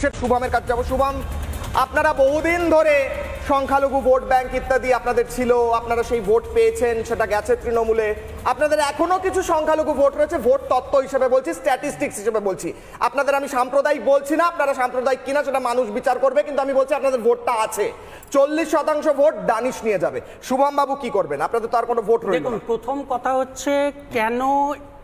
সে শুভমের কাছে যাব। শুভম, আপনারা বহুদিন ধরে সংখ্যালঘু ভোট ব্যাংক ইত্যাদি আপনাদের ছিল, আপনারা সেই ভোট পেয়েছেন, সেটা গেছে তৃণমূলে। আপনাদের এখনও কিছু সংখ্যালঘু ভোট রয়েছে, ভোট তত্ত্ব হিসেবে বলছি স্ট্যাটিস্টিক্স হিসেবে বলছি। আপনাদের আমি সাম্প্রদায়িক বলছি না, আপনারা সাম্প্রদায়িক কিনা সেটা মানুষ বিচার করবে, কিন্তু আমি বলছি আপনাদের ভোটটা আছে। চল্লিশ শতাংশ ভোট দানিশ নিয়ে যাবে। শুভম বাবু কি করবেন? আপনাদের তো আর কোনো ভোট না। প্রথম কথা হচ্ছে কেন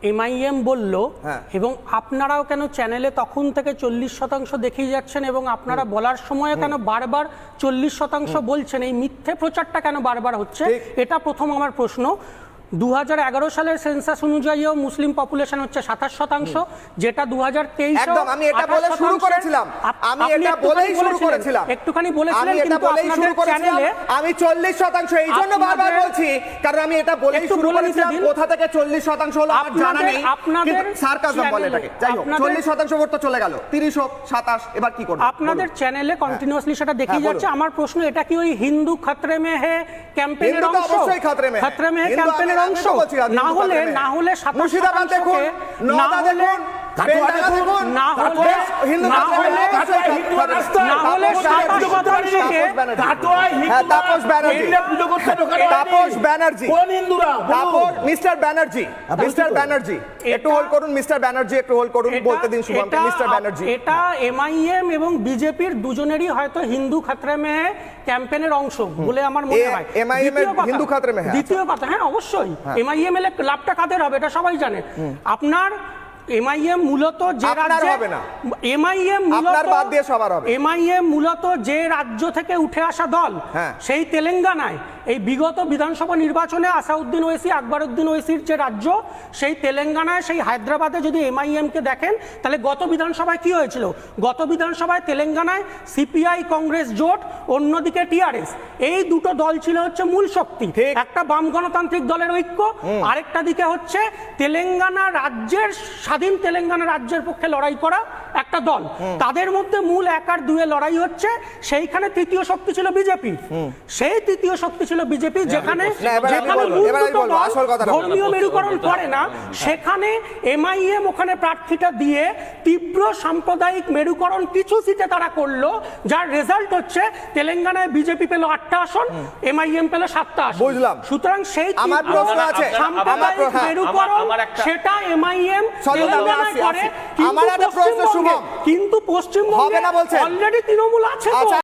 এমআইএম বলল হ্যাঁ। এবং আপনারাও কেন চ্যানেলে তখন থেকে চল্লিশ শতাংশ দেখেই যাচ্ছেন এবং আপনারা বলার সময় কেন বারবার চল্লিশ শতাংশ বলছেন? এই মিথ্যে প্রচারটা কেন বারবার হচ্ছে? এটা প্রথম আমার প্রশ্ন। দু হাজার এগারো সালের সেন্সাস অনুযায়ীও মুসলিম পপুলেশন হচ্ছে সাতাশ শতাংশ যেটা দু হাজার একদম আমি এটা বলে শুরু করেছিলাম। আমি এটা বলেই শুরু করেছিলাম। একটুখানি বলেছিলেন আমি কিন্তু আপনাদের চ্যানেলে আমি চল্লিশ শতাংশ এই জন্য বারবার বলছি কারণ আমি এটা বলেই শুরু করেছিলাম। কোথা থেকে চল্লিশ শতাংশ হলো আমার জানা নেই আপনাদের সার্কাজম বলে এটাকে। যাই হোক আপনাদের- চল্লিশ শতাংশ ভোট তো চলে গেল। তিরিশ হোক সাতাশ এবার কি করব? আপনাদের চ্যানেলে কন্টিনিউয়াসলি সেটা দেখিয়ে হ্যাঁ, যাচ্ছে। আমার প্রশ্ন এটা কি ওই হিন্দু খাতরে মে হে ক্যাম্পেইনের অংশ? অবশ্যই খাতরে মে। খাতরে মে হে ক্যাম্পেইনের আমি অংশ না হলে না হলে 27 মুর্শিদাবাদ দেখুন না হলে- না হলে- না হলে-। না হলে তাপস ব্যানার্জি, তাপস ব্যানার্জি। কাটোয়ায় হ্যাঁ, হিন্দুরা তাপস ব্যানার্জি। মহিলা পুজো করতে ঢোকানো হয়নি। তাপস ব্যানার্জি। কোন হিন্দুরা তারপর বলুন। মিস্টার ব্যানার্জি। মিস্টার ব্যানার্জি। একটু এটা- হোল্ড করুন মিস্টার ব্যানার্জি একটু হোল্ড করুন বলতে দিন শুভমকে মিস্টার ব্যানার্জি। এটা এমআইএম এবং বিজেপির দুজনেরই হয়তো হিন্দু খাতরে মে হে ক্যাম্পেইনের অংশ বলে আমার মনে হয়। এর কথা- হিন্দু খাতরে মে আচ্ছা। দ্বিতীয় কথা হ্যাঁ অবশ্যই। এমআইএম এলে লাভটা কাদের হবে এটা সবাই জানে। আপনার এমআইএম মূলত যে রাজ্যে হবে না। এমআইএম আপনার বাদ দিয়ে সবার হবে। এমআইএম মূলত যে রাজ্য থেকে উঠে আসা দল হ্যাঁ। সেই তেলেঙ্গানায় এই বিগত বিধানসভা নির্বাচনে আসাউদ্দিন ওয়েসি আকবরউদ্দিন ওয়েসির যে রাজ্য সেই তেলেঙ্গানায় সেই হায়দ্রাবাদে যদি এমআইএমকে দেখেন তাহলে গত বিধানসভায় কি হয়েছিল? গত বিধানসভায় তেলেঙ্গানায় সিপিআই কংগ্রেস জোট অন্যদিকে টিআরএস। এই দুটো দল ছিল হচ্ছে মূল শক্তি। একটা বাম গণতান্ত্রিক দলের ঐক্য আরেকটা দিকে হচ্ছে তেলেঙ্গানা রাজ্যের স্বাধীন তেলেঙ্গানা রাজ্যের পক্ষে লড়াই করা একটা দল। তাদের মধ্যে মূল এক আর দুয়ে লড়াই হচ্ছে সেইখানে তৃতীয় শক্তি ছিল বিজেপি। সেই তৃতীয় শক্তি ছিল বিজেপি যেখানে না, এবার আমি যেখানে বলব। ধর্মীয় মেরুকরণ করে না সেখানে এমআইএম ওখানে প্রার্থীটা দিয়ে তীব্র সাম্প্রদায়িক মেরুকরণ কিছু সিটে তারা করল যার রেজাল্ট হচ্ছে তেলেঙ্গানায় বিজেপি পেল আটটা আসন এমআইএম পেল সাতটা আসন বুঝলাম। সুতরাং সেই। সাম্প্রদায়িক হ্যাঁ, মেরুকরণ সেটা এমআইএম আসি, করে কিন্তু পশ্চিমবঙ্গে-? অলরেডি তৃণমূল আছে